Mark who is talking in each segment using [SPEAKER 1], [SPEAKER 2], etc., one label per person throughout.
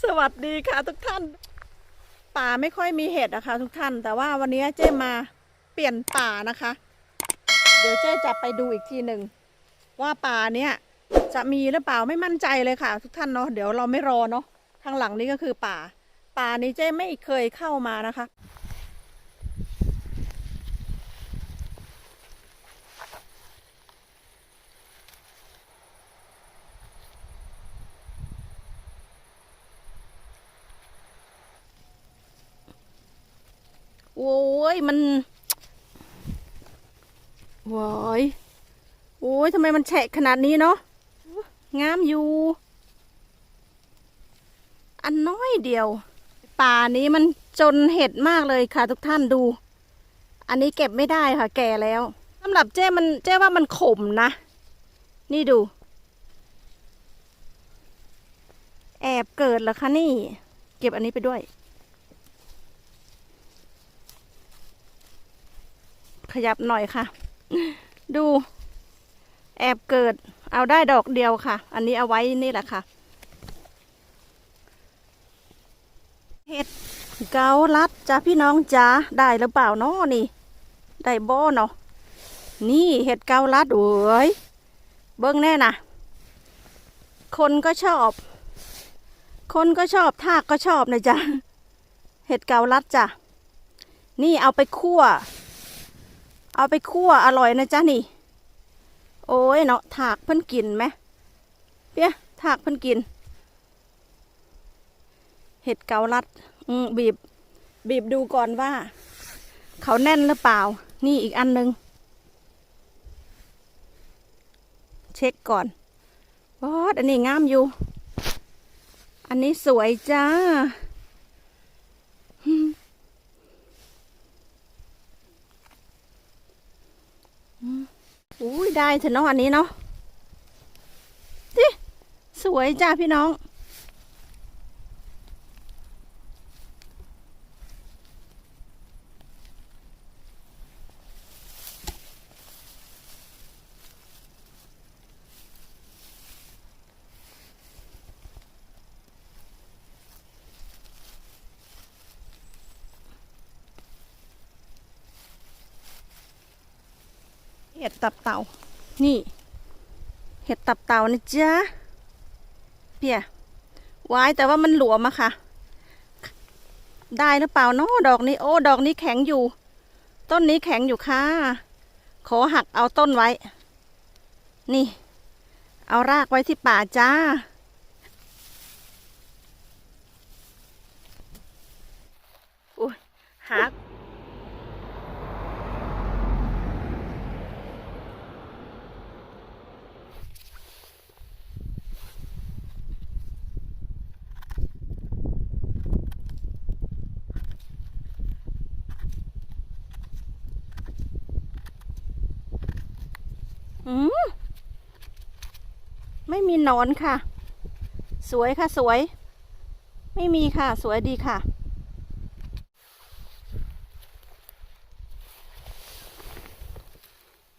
[SPEAKER 1] สวัสดีค่ะทุกท่าน ป่าไม่ค่อยมีเห็ดนะคะทุกท่าน แต่ว่าวันนี้เจ๊มาเปลี่ยนป่านะคะ เดี๋ยวเจ๊จะไปดูอีกทีหนึ่งว่าป่าเนี้ยจะมีหรือเปล่าไม่มั่นใจเลยค่ะ ทุกท่านเนาะเดี๋ยวเราไม่รอเนาะทางหลังนี้ก็คือป่า ป่านี้เจ๊ไม่เคยเข้ามานะคะ โอ้ ยมันโว้ยโอ้ยทำไมมันแฉะขนาดนี้เนาะงามอยู่ อันน้อยเดียว ป่านี้มันจนเห็ดมากเลยค่ะทุกท่านดู อันนี้เก็บไม่ได้ค่ะ แก่แล้วสำหรับเจ้มันเจ้ว่ามันขมนะ นี่ดู แอบเกิดเหรอคะนี่ เก็บอันนี้ไปด้วย ขยับหน่อยค่ะ ดูแอบเกิด เอาได้ดอกเดียวค่ะ อันนี้เอาไว้นี่แหละค่ะ เห็ดเกาลัดจ้าพี่น้องจ้าได้หรือเปล่าเนาะนี่ ได้บ่เนาะนี่เห็ดเกาลัดเอ้ยเบิ้งแน่นะคนก็ชอบ คนก็ชอบทากก็ชอบนะจ๊ะเห็ดเกาลัดจ้ะนี่เอาไปคั่ว เอาไปคั่วอร่อยนะจ๊ะนี่ โอ้ยเนาะถากเพิ่นกินไหมเปี้ยถากเพิ่นกิน เห็ดเกาลัดบีบ บีบดูก่อนว่า เขาแน่นหรือเปล่า นี่อีกอันหนึง เช็คก่อนวอดอันนี้งามอยู่ อันนี้สวยจ้า อุ้ยได้เถอะเนาะอันนี้เนาะดิสวยจ้าพี่น้อง เห็ดตับเต่า นี่ เห็ดตับเต่านะจ๊ะเปียไว้แต่ว่ามันหลวมอะค่ะ ได้หรือเปล่าเนาะดอกนี้ โอ้ดอกนี้แข็งอยู่ ต้นนี้แข็งอยู่ค่ะ ขอหักเอาต้นไว้ นี่ เอารากไว้ที่ป่าจ้าอุ้ยหัก อืมไมีหนอนค่ะ สวยค่ะสวย ไม่มีค่ะ สวยดีค่ะ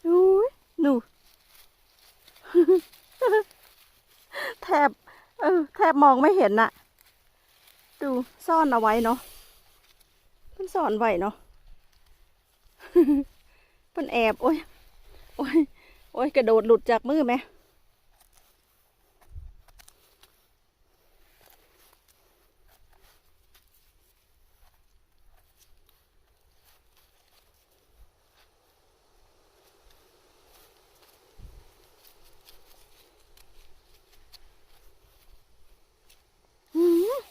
[SPEAKER 1] อุ้ยหนูแทบ เออ แทบมองไม่เห็นน่ะ ดูซ่อนเอาไว้เนาะมันซ่อนไว้เนาะมันแอบ โอ้ยโอ้ยโอ้ยกระโดดหลุดจากมือไหม หืม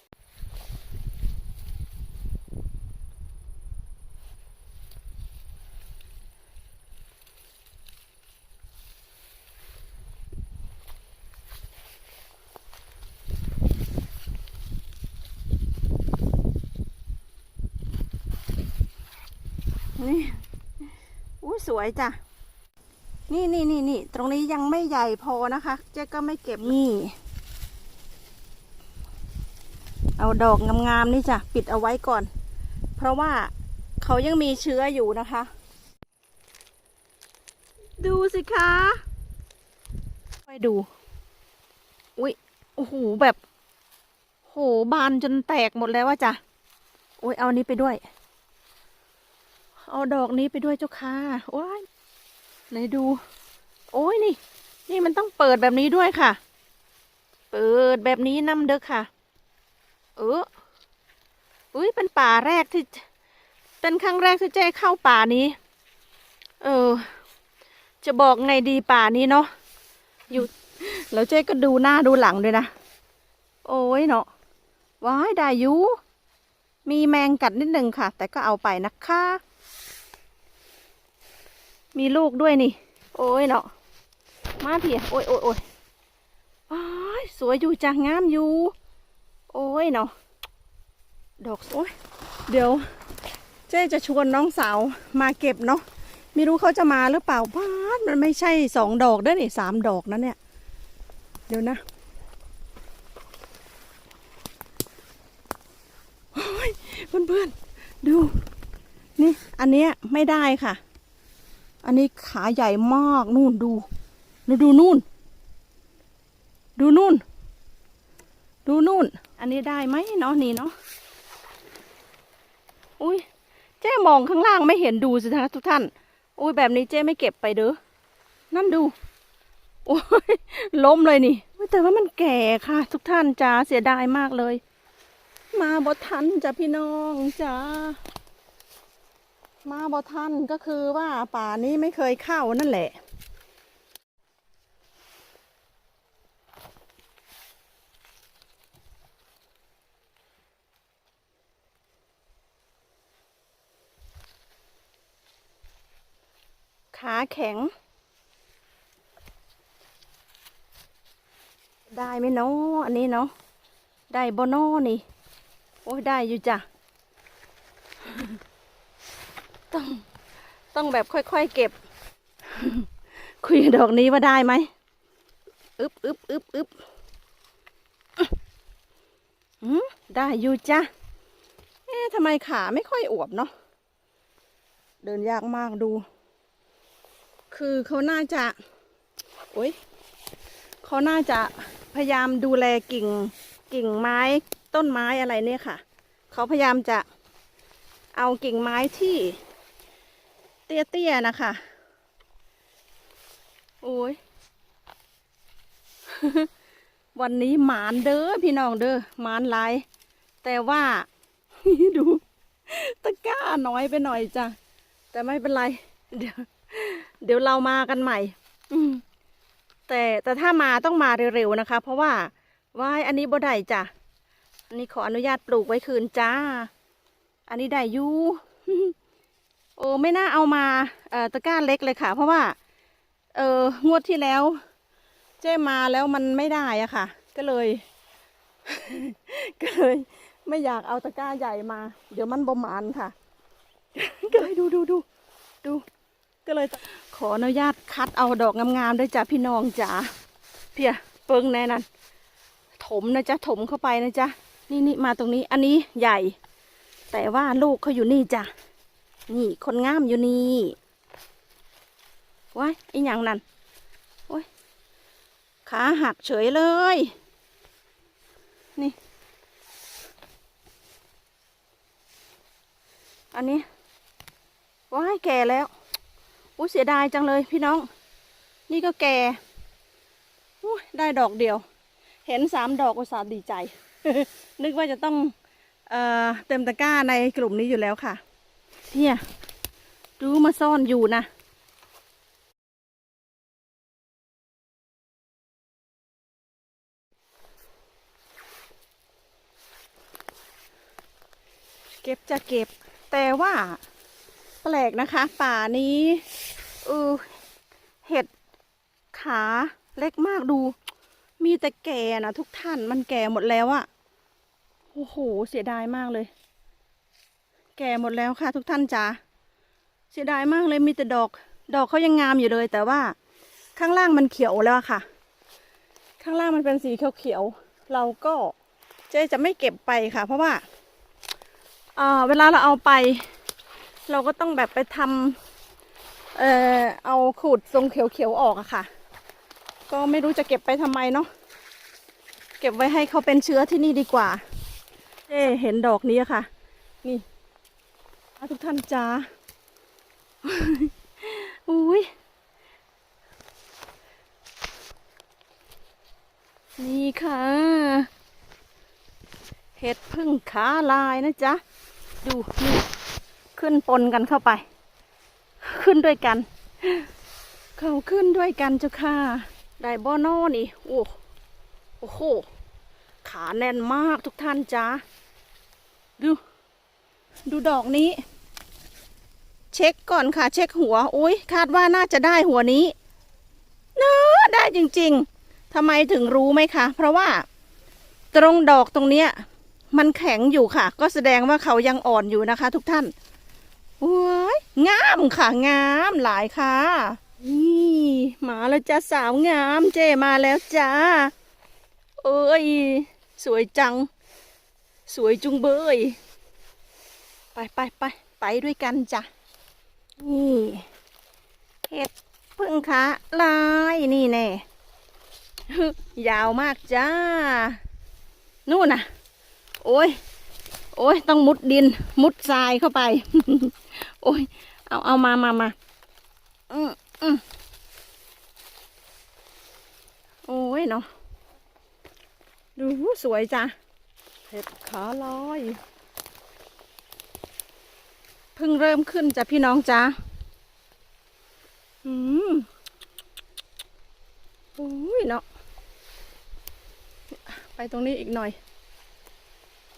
[SPEAKER 1] นี่อู้สวยจ้ะ นี่นี่นี่นี่ตรงนี้ยังไม่ใหญ่พอนะคะ เจ๊ก็ไม่เก็บนี่ เอาดอกงามๆนี่จ้ะ ปิดเอาไว้ก่อน เพราะว่าเขายังมีเชื้ออยู่นะคะ ดูสิคะไปดู อุ๊ยโอ้โหแบบ โหบานจนแตกหมดแล้วว่าจ้ะโอ้ยเอานี้ไปด้วย เอาดอกนี้ไปด้วยเจ้าค่ะโอ้ยไหนดู โอ้ยนี่ นี่มันต้องเปิดแบบนี้ด้วยค่ะ เปิดแบบนี้น้ำเด้อค่ะ เอออุ้ยเป็นป่าแรกที่เป็นครั้งแรกที่เจ๊เข้าป่านี้ เออ จะบอกไงดีป่านี้เนาะอยู่แล้วเจ๊ก็ดูหน้าดูหลังด้วยนะ โอ้ยเนาะว้ายได้ยูมีแมงกัดนิดนึงค่ะ แต่ก็เอาไปนะคะ มีลูกด้วยนี่ โอ้ยเนาะมาเพียโอ้ยโอ้ยโอ้ยว้ยสวยอยู่จ้ะงามอยู่ โอ้ยเนาะดอกโอ้ยเดี๋ยว เจ๊จะชวนน้องสาวมาเก็บเนาะไม่รู้เขาจะมาหรือเปล่าบ้านมันไม่ใช่สองดอกด้อนี่สามดอกนะเนี่ย เดี๋ยวนะโอ้ยเพื่อนๆดู นี่ อันเนี้ยไม่ได้ค่ะ อันนี้ขาใหญ่มากนู่นดูดูดูนู่น ดูนู่น ดูนู่น อันนี้ได้ไหมเนาะนี่เนาะอุ้ยเจ๊มองข้างล่างไม่เห็นดูสิคะทุกท่าน อุ้ยแบบนี้เจ๊ไม่เก็บไปเด้อนั่นดูโอ้ยล้มเลยนี่แต่ว่ามันแก่ค่ะ ทุกท่านจ้าเสียดายมากเลย มาบอทันจ้ะพี่น้องจ้า มาบอทันก็คือว่าป่านี้ไม่เคยเข้านั่นแหละ ขาแข็ง ได้ไหมเนาะอันนี้เนาะได้บอนอนี่ โอ้ยได้อยู่จ้ะ ต้อง ต้องแบบค่อยๆเก็บ คุยดอกนี้ว่าได้ไหมอึบอึบอึบอึบอืมได้อยู่จ้ะ เอ๊ะทำไมขาไม่ค่อยอวบเนาะ เดินยากมากดู คือเขาน่าจะโอ้ยเขาน่าจะพยายามดูแลกิ่ง กิ่งไม้ต้นไม้อะไรเนี่ยค่ะ เขาพยายามจะเอากิ่งไม้ที่ เตี้ยๆนะคะ โอ้ย วันนี้หมานเด้อพี่น้องเด้อหมานหลาย แต่ว่าดูตะกร้าน้อยไปหน่อยจ้ะ แต่ไม่เป็นไร เดี๋ยว เดี๋ยวเรามากันใหม่ อืมแต่แต่ถ้ามาต้องมาเร็วๆนะคะ เพราะว่าว่ายอันนี้บ่ได้จ้ะ อันนี้ขออนุญาตปลูกไว้คืนจ้า อันนี้ได้อยู่ โอ้ไม่น่าเอามาเอ่อตะกร้าเล็กเลยค่ะ เพราะว่า เอองวดที่แล้ว เจ้มาแล้วมันไม่ได้อะค่ะ ก็เลย ก็เลยไม่อยากเอาตะกร้าใหญ่มา เดี๋ยวมันบ่หมานค่ะ ก็เลยดูดูดูดู ก็เลยขออนุญาตคัดเอาดอกงามๆด้วยจ้ะพี่น้องจ๋าเพียเปิงแน่นั่นถมนะจ๊ะถมเข้าไปนะจ๊ะนี่นี่มาตรงนี้ อันนี้ใหญ่ แต่ว่าลูกเขาอยู่นี่จ้ะ นี่คนงามอยู่นี่ว้ายไอ้หยังนั่นโอ้ยขาหักเฉยเลย นี่ อันนี้ว้ายแก่แล้วอุ้ยเสียดายจังเลยพี่น้อง นี่ก็แก่อุ้ยได้ดอกเดียว เห็นสามดอกอุตส่าห์ดีใจ นึกว่าจะต้องเเต็มตะกร้าในกลุ่มนี้อยู่แล้วค่ะ เนี่ยดูมาซ่อนอยู่นะเก็บจะเก็บ แต่ว่าแปลกนะคะ ป่านี้เออเห็ดขาเล็กมากดู มีแต่แก่นะทุกท่านมันแก่หมดแล้วอะโอ้โห เสียดายมากเลย ก่หมดแล้วค่ะทุกท่านจ๋าเสียดายมากเลยมีแต่ดอก ดอกเขายังงามอยู่เลย แต่ว่าข้างล่างมันเขียวแล้วค่ะ ข้างล่างมันเป็นสีเขียวๆเราก็เจ๊จะไม่เก็บไปค่ะ เพราะว่าเอ่อเวลาเราเอาไป เราก็ต้องแบบไปทำเอ่อเอาขูดทรงเขียวๆออกอะค่ะ ก็ไม่รู้จะเก็บไปทำไมเนาะเก็บไว้ให้เขาเป็นเชื้อที่นี่ดีกว่าเอ๊เห็นดอกนี้ค่ะ นี่ ทุกท่านจ้าอุ้ยนี่ค่ะ เห็ดพึ่งขาลายนะจ๊ะ ดูนี่ขึ้นปนกันเข้าไป ขึ้นด้วยกัน เขาขึ้นด้วยกันเจ้าค่ะ ได้บอนอนี่ โอ้โอ้โห ขาแน่นมากทุกท่านจ้าดู ดูดอกนี้ เช็คก่อนค่ะ เช็คหัวโอ้ยคาดว่าน่าจะได้หัวนี้นะได้จริงๆทำไมถึงรู้ไหมคะ เพราะว่าตรงดอกตรงเนี้ย มันแข็งอยู่ค่ะ ก็แสดงว่าเขายังอ่อนอยู่นะคะ ทุกท่านโอ้ยงามค่ะ งามหลายค่ะ นี่มาแล้วจ้าสาวงามเจมาแล้วจ้าเอ้ย สวยจัง สวยจุงเบย ไปไปไปไปด้วยกันจ้ะ นี่เห็ดพึ่งคะลายนี่แน่ยาวมากจ้า นู่นน่ะ โอ้ย โอ้ย ต้องมุดดิน มุดทรายเข้าไป โอ้ย เอาเอามามามาอืมอืมโอ้ยเนาะ ดูสวยจ้ะเห็ดขาลอย พิ่งเริ่มขึ้นจ้ะพี่น้องจ้ะอืมโอ้ยเนาะ ไปตรงนี้อีกหน่อย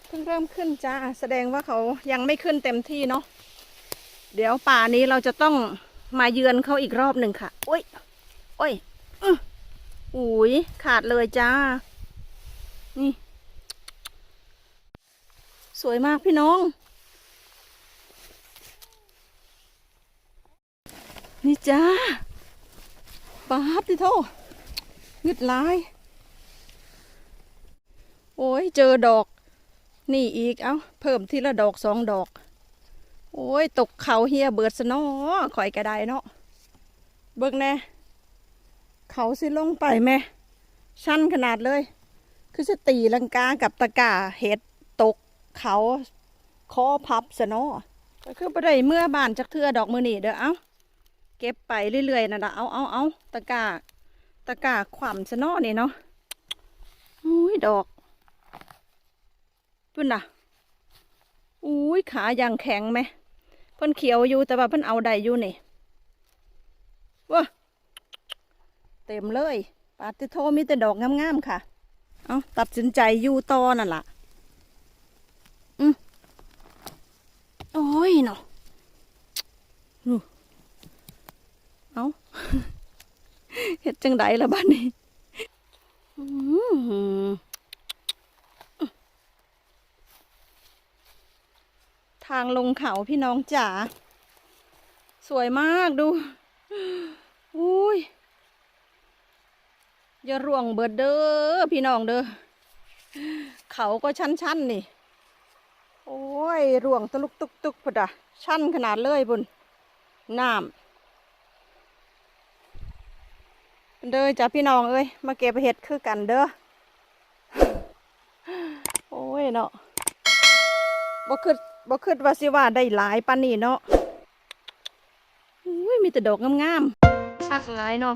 [SPEAKER 1] เพิ่งเริ่มขึ้นจ้า แสดงว่าเขายังไม่ขึ้นเต็มที่เนาะ เดี๋ยวป่านี้เราจะต้องมาเยือนเขาอีกรอบหนึ่งค่ะ โอ้ย โอ้ยอุ้ยขาดเลยจ้า นี่ สวยมากพี่น้อง นี่จ้าปาดดิโทงึดลาย โอ้ย เจอดอก นี่อีก เอาเพิ่มทีละดอกสองดอก โอ้ย ตกเขาเฮียเบิดซะเนาะข่อยกระไดเนาะ เบิ่งแน่ เขาสิลงไปแม่ชันขนาดเลย คือสตีลังกากับตะกาเห็ดตกเขาคอพับซะเนาะก็คือบ่ได้เมื่อบานจักเทือดอกมือหนีเด้อ เอ้า เก็บไปเรื่อยๆนั่นละเอาเอาเอาตะกร้าตะกร้าขวำซะนาะนี่เนาะอุ้ยดอกพุ่นนะอุ้ยขาอย่างแข็งไหมเพิ่นเขียวอยู่แต่ว่าเพิ่นเอาได้อยู่นี่ว้าเต็มเลยปาติโทมีแต่ดอกงามๆค่ะ เอาตัดสินใจอยู่ต่อนั่นล่ะอืมโอ้ยเนาะนู่เอา เฮ็ ดจังไดละบ้านนี้ทางลงเขาพี่น้องจ๋า สวยมากดู อุ้ยอย่าร่วงเบิดเด้อพี่น้องเด้อ เขาก็ชันๆนี่ โอ้ย ร่วงตะลุกตุกตุกพุดะชันขนาดเลยบุญน้ำ เด้อจ้ะพี่น้องเอ้ยมาเก็บเห็ดคือกันเด้อโอ้ยเนาะบ่คิดบ่คิดว่าสิว่าได้หลายปานนี้เนาะอุ้ยมีแต่ดอกงามๆคักหลายเนาะ